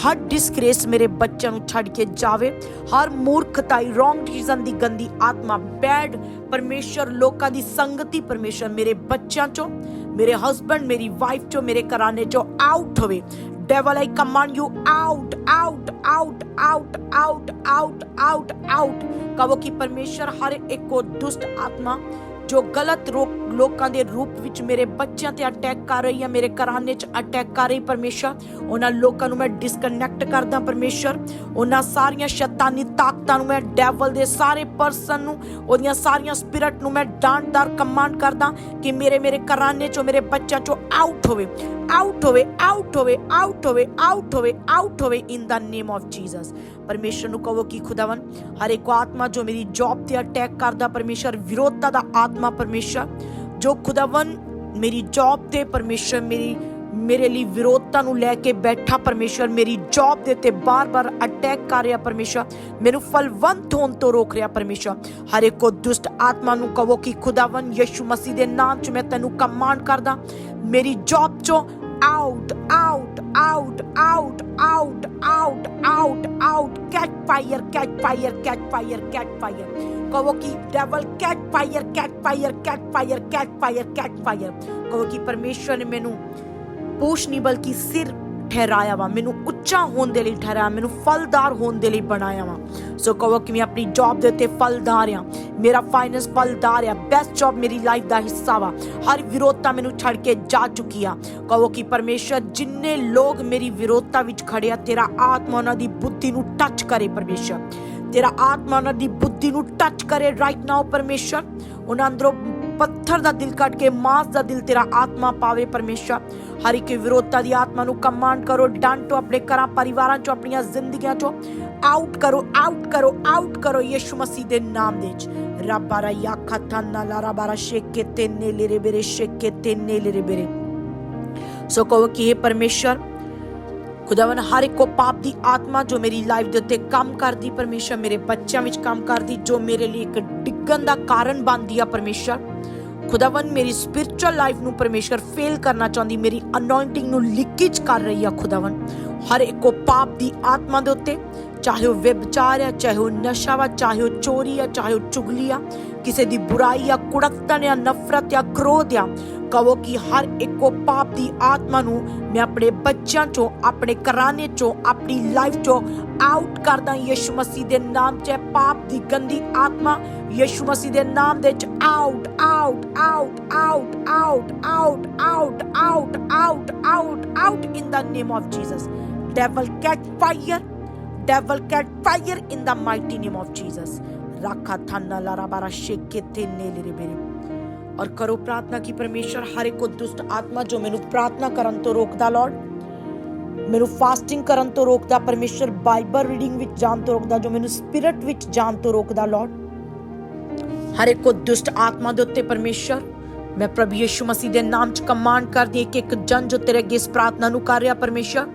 ਹਰ ਡਿਸਗ੍ਰੇਸ ਮੇਰੇ ਬੱਚਿਆਂ ਨੂੰ ਛੱਡ ਕੇ ਜਾਵੇ। ਹਰ ਮੂਰਖਤਾਈ ਰੋਂਗ ਡਿਸੀਜਨ ਦੀ ਗੰਦੀ ਆਤਮਾ ਬੈਡ ਪਰਮੇਸ਼ਰ, ਲੋਕਾਂ ਦੀ ਸੰਗਤੀ ਪਰਮੇਸ਼ਰ ਮੇਰੇ ਬੱਚਿਆਂ ਚੋਂ, ਮੇਰੇ ਹਸਬੰਡ ਮੇਰੀ ਵਾਈਫ ਚੋਂ, ਮੇਰੇ ਘਰਾਣੇ ਚੋਂ ਆਊਟ ਹੋਵੇ। Devil, i command you out out out out out out out out ਕਹੋ ਕਿ ਪਰਮੇਸ਼ਰ ਹਰ ਇੱਕ ਕੋ ਦੁਸ਼ਟ ਆਤਮਾ ਜੋ ਗਲਤ ਲੋਕਾਂ ਦੇ ਰੂਪ ਵਿੱਚ ਮੇਰੇ ਬੱਚਿਆਂ ਤੇ ਅਟੈਕ ਕਰ ਰਹੀ ਹੈ ਮੇਰੇ ਘਰਾਣੇ 'ਚ ਅਟੈਕ ਕਰ ਰਹੀ ਪਰਮੇਸ਼ਰ। ਉਹਨਾਂ ਲੋਕਾਂ ਨੂੰ ਮੈਂ ਡਿਸਕਨੈਕਟ ਕਰਦਾ ਪਰਮੇਸ਼ਰ। ਉਹਨਾਂ ਸਾਰੀਆਂ ਸ਼ੈਤਾਨੀ ਤਾਕਤਾਂ ਨੂੰ ਮੈਂ ਡੈਵਲ ਦੇ ਸਾਰੇ ਪਰਸਨ ਨੂੰ, ਉਹਦੀਆਂ ਸਾਰੀਆਂ ਸਪਿਰਿਟ ਨੂੰ ਮੈਂ ਡਾਂਟਦਾਰ ਕਮਾਂਡ ਕਰਦਾ ਕਿ ਮੇਰੇ ਮੇਰੇ ਘਰਾਣੇ 'ਚੋਂ, ਮੇਰੇ ਬੱਚਿਆਂ 'ਚੋਂ ਆਊਟ ਹੋਵੇ। ਆਊਟ ਹੋਵੇ ਆਊਟ ਹੋਵੇ ਆਊਟ ਹੋਵੇ ਆਊਟ ਹੋਵੇ ਆਊਟ ਹੋਵੇ ਇਨ ਦਾ ਨੇਮ ਆਫ ਜੀਸਸ ਪਰਮੇਸ਼ਰ ਨੂੰ ਕਹੋ ਕਿ ਖੁਦਾਵੰ ਹਰ ਇੱਕ ਆਤਮਾ ਜੋ ਮੇਰੀ ਜੌਬ ਤੇ ਅਟੈਕ ਕਰਦਾ, ਪਰਮੇਸ਼ਰ ਵਿਰੋਧਤਾ ਦਾ ਆਤਮਾ ਪਰਮੇਸ਼ਰ, ਜੋ ਖੁਦਾਵੰ ਮੇਰੀ ਜੌਬ ਤੇ ਪਰਮੇਸ਼ਰ ਮੇਰੀ, ਮੇਰੇ ਲਈ ਵਿਰੋਧਤਾ ਨੂੰ ਲੈ ਕੇ ਬੈਠਾ ਪਰਮੇਸ਼ਰ, ਮੇਰੀ ਜੌਬ ਦੇ ਤੇ ਬਾਰ-ਬਾਰ ਅਟੈਕ ਕਰ ਰਿਹਾ ਪਰਮੇਸ਼ਰ, ਮੈਨੂੰ ਫਲਵੰਤ ਹੋਣ ਤੋਂ ਰੋਕ ਰਿਹਾ ਪਰਮੇਸ਼ਰ। ਹਰ ਇੱਕ ਕੋ ਦੁਸ਼ਟ ਆਤਮਾ ਨੂੰ ਕਹੋ ਕਿ ਖੁਦਾਵੰ ਯਿਸੂ ਮਸੀਹ ਦੇ ਨਾਮ 'ਚ ਮੈਂ ਤੈਨੂੰ ਕਮਾਂਡ ਕਰਦਾ, ਮੇਰੀ ਜੌਬ 'ਚੋਂ out, out, out, out, out, out, out, out. Catch fire, catch fire, catch fire, catch fire. ਕਹੋ ਕਿ devil catch fire catch fire catch fire catch fire catch fire ਕਹੋ ਕਿ ਪਰਮੇਸ਼ਰ ਨੇ ਮੈਨੂੰ ਪੂਛ ਨਹੀਂ ਬਲਕਿ ਸਿਰ ਠਹਿਰਾਇਆ ਵਾ ਮੈਨੂੰ ਉੱਚਾ ਹੋਣ ਦੇ ਲਈ ਠਹਿਰਾਇਆ ਮੈਨੂੰ ਫਲਦਾਰ ਹੋਣ ਦੇ ਲਈ ਬਣਾਇਆ ਵਾ। ਸੋ ਕਹੋ ਕਿ ਮੈਂ ਆਪਣੀ ਜੌਬ ਦੇ ਉੱਤੇ ਫਲਦਾਰ ਆ। ਮੇਰਾ ਫਾਈਨੈਂਸ ਫਲਦਾਰ ਆ ਬੈਸਟ ਜੌਬ ਮੇਰੀ ਲਾਈਫ ਦਾ ਹਿੱਸਾ ਵਾ। ਹਰ ਵਿਰੋਧਤਾ ਮੈਨੂੰ ਛੱਡ ਕੇ ਜਾ ਚੁੱਕੀ ਆ। ਕਹੋ ਕਿ ਪਰਮੇਸ਼ਰ, ਜਿੰਨੇ ਲੋਕ ਮੇਰੀ ਵਿਰੋਧਤਾ ਵਿੱਚ ਖੜੇ ਆ, ਤੇਰਾ ਆਤਮਾ ਉਹਨਾਂ ਦੀ ਬੁੱਧੀ ਨੂੰ ਟੱਚ ਕਰੇ ਪਰਮੇਸ਼ਰ। ਤੇਰਾ ਆਤਮਾ ਉਹਨਾਂ ਦੀ ਬੁੱਧੀ ਨੂੰ ਟੱਚ ਕਰੇ ਰਾਈਟ ਨਾਓ ਪਰਮੇਸ਼ਰ। ਉਹਨਾਂ ਅੰਦਰੋਂ ਪੱਥਰ ਦਾ ਦਿਲ ਕੱਟ ਕੇ, ਮਾਸ ਦਾ ਦਿਲ ਤੇਰਾ ਆਤਮਾ ਪਾਵੇ ਪਰਮੇਸ਼ਰ। ਹਰ ਇੱਕ ਵਿਰੋਧਤਾ ਦੀ ਆਤਮਾ ਨੂੰ ਕਮਾਂਡ ਕਰੋ ਡਾਂਟੋ ਆਪਣੇ ਘਰਾਂ, ਪਰਿਵਾਰਾਂ ਚੋਂ, ਆਪਣੀਆਂ ਜ਼ਿੰਦਗੀਆਂ ਚੋਂ। ਆਊਟ ਕਰੋ ਆਊਟ ਕਰੋ ਆਊਟ ਕਰੋ ਯਿਸੂ ਮਸੀਹ ਦੇ ਨਾਮ ਦੇ ਵਿੱਚ। ਰੱਬਾਰਾ ਯਾ ਖਤਨਾ ਲਾਰਾ ਬਾਰਾ ਸ਼ੇਕੇ ਤੇ ਨੇਲੇ ਬੇਰੇ ਸ਼ੇਕੇ ਤੇ ਨੇਲੇ ਬੇਰੇ। ਸੋ ਕਹੋ ਕਿ ਇਹ ਪਰਮੇਸ਼ਰ ਖੁਦਾਵਨ ਹਰ ਇੱਕ ਕੋ ਪਾਪ ਦੀ ਆਤਮਾ ਜੋ ਮੇਰੀ ਲਾਈਫ ਦੇ ਉੱਤੇ ਕੰਮ ਕਰਦੀ, ਪਰਮੇਸ਼ਰ, ਮੇਰੇ ਬੱਚਿਆਂ ਵਿੱਚ ਕੰਮ ਕਰਦੀ, ਜੋ ਮੇਰੇ ਲਈ ਇੱਕ ਡਿੱਗਣ ਦਾ ਕਾਰਨ ਬਣਦੀ ਆ ਪਰਮੇਸ਼ਰ। ਖੁਦਾਵਨ ਮੇਰੀ ਸਪਿਰਚੁਅਲ ਲਾਈਫ ਨੂੰ ਪਰਮੇਸ਼ਰ ਫੇਲ ਕਰਨਾ ਚਾਹੁੰਦੀ, ਮੇਰੀ ਅਨੋਇੰਟਿੰਗ ਨੂੰ ਲੀਕੇਜ ਕਰ ਰਹੀ ਆ ਖੁਦਾਵਨ ਹਰ ਇੱਕੋ ਪਾਪ ਦੀ ਆਤਮਾ ਦੇ ਉੱਤੇ, ਚਾਹੇ ਉਹ ਵਿਭਚਾਰ ਆ, ਚਾਹੇ ਉਹ ਨਸ਼ਾ ਵਾ, ਚਾਹੇ ਉਹ ਚੋਰੀ ਆ, ਚਾਹੇ ਉਹ ਚੁਗਲੀ ਆ, ਕਿਸੇ ਦੀ ਬੁਰਾਈ ਆ ਕੁੜਕਤਨ ਆ, ਨਫ਼ਰਤ ਆ, ਕ੍ਰੋਧ ਆ ਕਹੋ ਕਿ ਹਰ ਇੱਕੋ ਪਾਪ ਦੀ ਆਤਮਾ ਨੂੰ ਮੈਂ ਆਪਣੇ ਬੱਚਿਆਂ ਚੋਂ ਆਪਣੇ ਘਰਾਣੇ ਚੋਂ ਆਪਣੀ ਲਾਈਫ ਚੋਂ ਆਊਟ ਕਰਦਾ ਯਿਸੂ ਮਸੀਹ ਦੇ ਨਾਮ 'ਚ ਪਾਪ ਦੀ ਗੰਦੀ ਆਤਮਾ ਯਿਸੂ ਮਸੀਹ ਦੇ ਨਾਮ ਦੇ 'ਚ out out out out out out out out out out out in the name of Jesus devil catch fire devil catch fire in the mighty name of jesus rakha thanna lara bara shekete nele bere ਔਰ ਕਰੋ ਪ੍ਰਾਰਥਨਾ ਕਿ ਪਰਮੇਸ਼ਰ ਹਰ ਇੱਕ ਦੁਸ਼ਟ ਆਤਮਾ ਜੋ ਮੈਨੂੰ ਪ੍ਰਾਰਥਨਾ ਕਰਨ ਤੋਂ ਰੋਕਦਾ ਲਾਰਡ ਮੈਨੂੰ ਫਾਸਟਿੰਗ ਕਰਨ ਤੋਂ ਰੋਕਦਾ ਪਰਮੇਸ਼ਰ ਬਾਈਬਲ ਰੀਡਿੰਗ ਵਿੱਚ ਜਾਣ ਤੋਂ ਰੋਕਦਾ ਜੋ ਮੈਨੂੰ ਸਪਿਰਿਟ ਵਿੱਚ ਜਾਣ ਤੋਂ ਰੋਕਦਾ ਲਾਰਡ ਹਰ ਇੱਕ ਦੁਸ਼ਟ ਆਤਮਾ ਦੇ ਉੱਤੇ ਪਰਮੇਸ਼ਰ ਮੈਂ ਪ੍ਰਭੂ ਯਿਸੂ ਮਸੀਹ ਦੇ ਨਾਮ 'ਚ ਕਮਾਂਡ ਕਰਦੀ ਹਾਂ ਕਿ ਇੱਕ ਜਨ ਜੋ ਤੇਰੇ ਅੱਗੇ ਇਸ ਪ੍ਰਾਰਥਨਾ ਨੂੰ ਕਰ ਰਿਹਾ ਪਰਮੇਸ਼ਰ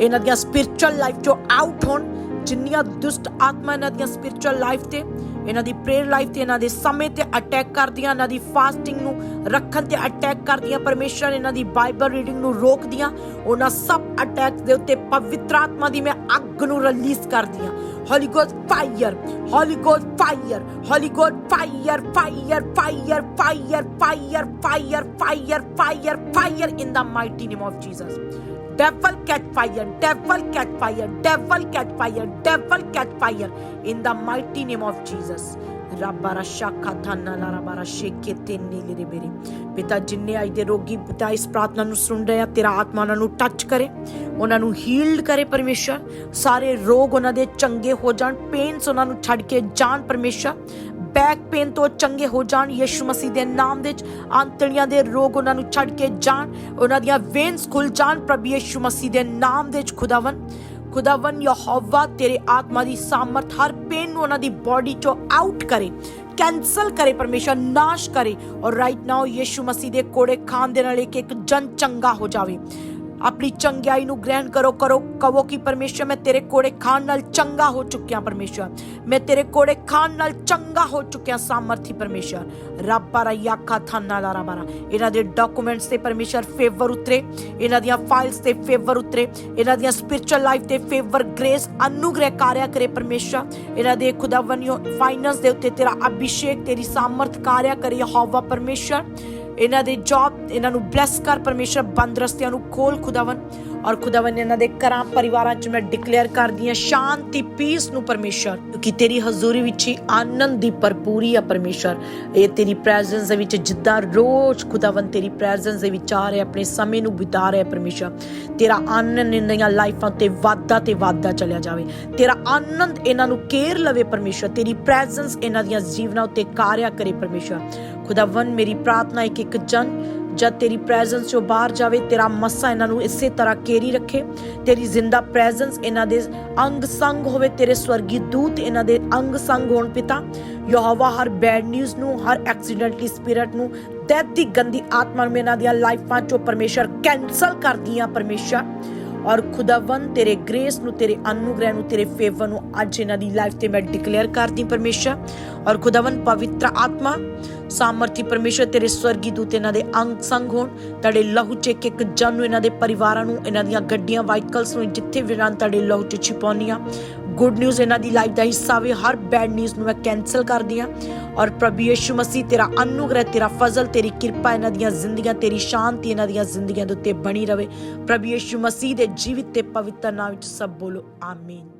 ਇਹਨਾਂ ਦੀਆਂ ਸਪਿਰਚੁਅਲ ਲਾਈਫ ਚੋਂ ਆਊਟ ਹੋਣ ਜਿੰਨੀਆਂ ਦੁਸ਼ਟ ਆਤਮਾ ਇਹਨਾਂ ਦੀਆਂ ਸਪਿਰਚੁਅਲ ਲਾਈਫ ਤੇ ਇਹਨਾਂ ਦੀ ਪ੍ਰੇਅਰ ਲਾਈਫ ਤੇ ਇਹਨਾਂ ਦੇ ਸਮੇਂ ਤੇ ਅਟੈਕ ਕਰਦੀਆਂ ਇਹਨਾਂ ਦੀ ਫਾਸਟਿੰਗ ਨੂੰ ਰੱਖਣ ਤੇ ਅਟੈਕ ਕਰਦੀਆਂ ਪਰਮੇਸ਼ਰ ਇਹਨਾਂ ਦੀ ਬਾਈਬਲ ਰੀਡਿੰਗ ਨੂੰ ਰੋਕਦੀਆਂ ਉਹਨਾਂ ਸਭ ਅਟੈਕਸ ਦੇ ਉੱਤੇ ਪਵਿੱਤਰ ਆਤਮਾ ਦੀ ਮੈਂ ਅੱਗ ਨੂੰ ਰਿਲੀਜ਼ ਕਰਦੀਆਂ Holy Ghost fire, Holy Ghost fire, Holy Ghost fire, fire, fire, fire, fire, fire, fire, fire, fire in the mighty name of Jesus. Devil catch fire, devil catch fire, devil catch fire, devil catch fire in the mighty name of Jesus. ਪਿਤਾ ਜਿੰਨੇ ਅੱਜ ਦੇ ਰੋਗੀ ਪਿਤਾ ਇਸ ਪ੍ਰਾਰਥਨਾ ਨੂੰ ਸੁਣ ਰਹੇ ਆ ਤੇਰਾ ਆਤਮਾ ਉਹਨਾਂ ਨੂੰ ਟੱਚ ਕਰੇ ਉਹਨਾਂ ਨੂੰ ਹੀਲਡ ਕਰੇ ਪਰਮੇਸ਼ਰ ਸਾਰੇ ਰੋਗ ਉਹਨਾਂ ਦੇ ਚੰਗੇ ਹੋ ਜਾਣ ਪੇਨਸ ਉਹਨਾਂ ਨੂੰ ਛੱਡ ਕੇ ਜਾਣ ਪਰਮੇਸ਼ਰ ਬੈਕ ਪੇਨ ਤੋਂ ਚੰਗੇ ਹੋ ਜਾਣ ਯਿਸੂ ਮਸੀਹ ਦੇ ਨਾਮ ਦੇ ਵਿੱਚ ਆਂਤੜੀਆਂ ਦੇ ਰੋਗ ਉਹਨਾਂ ਨੂੰ ਛੱਡ ਕੇ ਜਾਣ ਉਹਨਾਂ ਦੀਆਂ ਵੇਨਸ ਖੁੱਲ ਜਾਣ ਪ੍ਰਭੂ ਯਿਸੂ ਮਸੀਹ ਦੇ ਨਾਮ ਦੇ ਵਿੱਚ ਖੁਦਾਵੰ ਖੁਦਾਵੰ ਯਹੋਵਾ ਤੇਰੇ ਆਤਮਾ ਦੀ ਸਾਮਰਥ, ਹਰ ਪੇਨ ਨੂੰ ਉਹਨਾਂ ਦੀ ਬਾਡੀ ਚੋਂ ਆਊਟ ਕਰੇ ਕੈਂਸਲ ਕਰੇ, ਪਰਮੇਸ਼ਰ ਨਾਸ਼ ਕਰੇ ਔਰ ਰਾਈਟ ਨਾਓ ਯਿਸੂ ਮਸੀਹ ਦੇ ਕੋੜੇ ਖਾਨ ਦੇ ਨਾਲ ਇੱਕ ਇੱਕ ਜਨ ਚੰਗਾ ਹੋ ਜਾਵੇ। ਆਪਣੀ ਚੰਗਿਆਈ ਨੂੰ ਗ੍ਰਹਿਣ ਕਰੋ ਕਰੋ, ਕਹੋ ਕਿ ਪਰਮੇਸ਼ਰ, ਮੈਂ ਤੇਰੇ ਕੋੜੇ ਖਾਨ ਨਾਲ ਚੰਗਾ ਹੋ ਚੁੱਕਿਆ ਪਰਮੇਸ਼ਰ। ਮੈਂ ਤੇਰੇ ਕੋੜੇ ਖਾਨ ਨਾਲ ਚੰਗਾ ਹੋ ਚੁੱਕਿਆ ਸਾਮਰਥੀ ਪਰਮੇਸ਼ਰ। ਰੱਬਾਰਾ ਯਾਕਾ ਥਾਨਾ ਲਾਰਾ ਬਾਰਾ। ਇਹਨਾਂ ਦੇ ਡਾਕੂਮੈਂਟਸ ਤੇ ਪਰਮੇਸ਼ਰ ਫੇਵਰ ਉਤਰੇ। ਇਹਨਾਂ ਦੀਆਂ ਫਾਈਲਸ ਤੇ ਫੇਵਰ ਉਤਰੇ। ਇਹਨਾਂ ਦੀਆਂ ਸਪਿਰਚੁਅਲ ਲਾਈਫ ਤੇ ਫੇਵਰ ਗ੍ਰੇਸ ਅਨੁਗ੍ਰਹਿ ਕਾਰਿਆ ਕਰੇ ਪਰਮੇਸ਼ਰ। ਇਹਨਾਂ ਦੇ ਖੁਦਾਵਨਿਓ ਫਾਈਨਾਂਸ ਦੇ ਉੱਤੇ ਤੇਰਾ ਅਭਿਸ਼ੇਕ, ਤੇਰੀ ਸਾਮਰਥ ਕਾਰਿਆ ਕਰੇ ਯਹੋਵਾ ਪਰਮੇਸ਼ਰ। ਇਹਨਾਂ ਦੇ ਜੌਬ ਇਹਨਾਂ ਨੂੰ ਬਲੈਸ ਕਰ ਪਰਮੇਸ਼ਰ ਬੰਦ ਰਸਤਿਆਂ ਨੂੰ ਖੋਲ ਖੁਦਾਵਨ ਔਰ ਖੁਦਾਵਨ ਇਹਨਾਂ ਦੇ ਘਰਾਂ ਪਰਿਵਾਰਾਂ 'ਚ ਮੈਂ ਡਿਕਲੇਅਰ ਕਰਦੀ ਹਾਂ, ਸ਼ਾਂਤੀ ਪੀਸ ਨੂੰ ਪਰਮੇਸ਼ਰ ਕਿ ਤੇਰੀ ਹਜ਼ੂਰੀ ਵਿੱਚ ਹੀ ਆਨੰਦ ਦੀ ਭਰਪੂਰੀ ਆ ਪਰਮੇਸ਼ਰ। ਇਹ ਤੇਰੀ ਪ੍ਰੈਜ਼ੈਂਸ ਦੇ ਵਿੱਚ ਜਿੱਦਾਂ ਰੋਜ਼ ਖੁਦਾਵਨ ਤੇਰੀ ਪ੍ਰੈਜ਼ੈਂਸ ਦੇ ਵਿੱਚ ਆ ਰਿਹਾ, ਆਪਣੇ ਸਮੇਂ ਨੂੰ ਬਿਤਾ ਰਿਹਾ ਪਰਮੇਸ਼ਰ। ਤੇਰਾ ਆਨੰਦ ਇਹਨਾਂ ਲਾਈਫਾਂ ਤੇ ਵਾਧਾ ਤੇ ਵਾਧਾ ਚੱਲਿਆ ਜਾਵੇ। ਤੇਰਾ ਆਨੰਦ ਇਹਨਾਂ ਨੂੰ ਕੇਅਰ ਲਵੇ ਪਰਮੇਸ਼ਰ। ਤੇਰੀ ਪ੍ਰੈਜ਼ੈਂਸ ਇਹਨਾਂ ਦੀਆਂ ਜੀਵਨਾਂ ਉੱਤੇ ਕਾਰਿਆ ਕਰੇ ਪਰਮੇਸ਼ਰ। ਖੁਦਾਵਨ ਮੇਰੀ ਪ੍ਰਾਰਥਨਾ ਹੈ ਇੱਕ ਜਨ ਜਦ ਤੇਰੀ ਪ੍ਰੈਜ਼ੈਂਸ ਚੋਂ ਬਾਹਰ ਜਾਵੇ, ਤੇਰਾ ਮੱਸਾ ਇਹਨਾਂ ਨੂੰ ਇਸੇ ਤਰ੍ਹਾਂ ਕੇਰੀ ਰੱਖੇ। ਤੇਰੀ ਜ਼ਿੰਦਾ ਪ੍ਰੈਜ਼ੈਂਸ ਇਹਨਾਂ ਦੇ ਅੰਗ ਸੰਗ ਹੋਵੇ, ਤੇਰੇ ਸਵਰਗੀ ਦੂਤ ਇਹਨਾਂ ਦੇ ਅੰਗ ਸੰਗ ਹੋਣ ਪਿਤਾ। ਯਹੋਵਾ ਹਰ ਬੈਡ ਨਿਊਜ਼ ਨੂੰ, ਹਰ ਐਕਸੀਡੈਂਟਲੀ ਸਪਿਰਿਟ ਨੂੰ, ਦੈਤ ਦੀ ਗੰਦੀ ਆਤਮਾ ਨੂੰ ਇਹਨਾਂ ਦੀਆਂ ਲਾਈਫਾਂ ਚੋਂ ਪਰਮੇਸ਼ਰ ਕੈਨਸਲ ਕਰ ਪਰਮੇਸ਼ਰ। ਔਰ ਖੁਦਾਵੰ ਤੇਰੇ ਗ੍ਰੇਸ ਨੂੰ, ਤੇਰੇ ਅਨੁਗ੍ਰਹਿ ਨੂੰ, ਤੇਰੇ ਫੇਵਰ ਨੂੰ ਅੱਜ ਇਹਨਾਂ ਦੀ ਲਾਈਫ ਤੇ ਮੈਂ ਡਿਕਲੇਅਰ ਕਰਦੀ ਪਰਮੇਸ਼ਰ। ਔਰ ਖੁਦਾਵੰ ਪਵਿੱਤਰ ਆਤਮਾ ਸਾਮਰਥੀ ਪਰਮੇਸ਼ਰ ਤੇਰੇ ਸਵਰਗੀ ਦੂਤ ਇਹਨਾਂ ਦੇ ਅੰਗ ਸੰਗ ਹੋਣ। ਤੁਹਾਡੇ ਲਹੂ ਚ ਇੱਕ ਇੱਕ ਜਨ ਨੂੰ ਇਹਨਾਂ ਦੇ ਪਰਿਵਾਰਾਂ ਨੂੰ, ਇਹਨਾਂ ਦੀਆਂ ਗੱਡੀਆਂ ਵਾਹੀਕਲਸ ਨੂੰ, ਜਿੱਥੇ ਵੀ ਰਾਂ ਤੁਹਾਡੇ ਲਹੂ ਚ ਛਿਪਾਉਣੀਆਂ ਗੁੱਡ ਨਿਊਜ਼ ਇਹਨਾਂ ਦੀ ਲਾਈਫ ਦਾ ਹਿੱਸਾ ਵੇ, ਹਰ ਬੈਡ ਨਿਊਜ਼ ਨੂੰ ਮੈਂ ਕੈਨਸਲ ਕਰਦੀ ਆ ਔਰ ਪ੍ਰਭੂ ਯੇਸ਼ੂ ਮਸੀਹ, ਤੇਰਾ ਅਨੁਗ੍ਰਹਿ, ਤੇਰਾ ਫਜ਼ਲ, ਤੇਰੀ ਕਿਰਪਾ ਇਹਨਾਂ ਦੀਆਂ ਜ਼ਿੰਦਗੀਆਂ, ਤੇਰੀ ਸ਼ਾਂਤੀ ਇਹਨਾਂ ਦੀਆਂ ਜ਼ਿੰਦਗੀਆਂ ਦੇ ਉੱਤੇ ਬਣੀ ਰਵੇ। ਪ੍ਰਭੂ ਯੇਸ਼ੂ ਮਸੀਹ ਦੇ ਜੀਵਿਤ ਤੇ ਪਵਿੱਤਰ ਨਾਮ ਵਿੱਚ ਸਭ ਬੋਲੋ ਆਮੀਨ ਆਮੀਨ।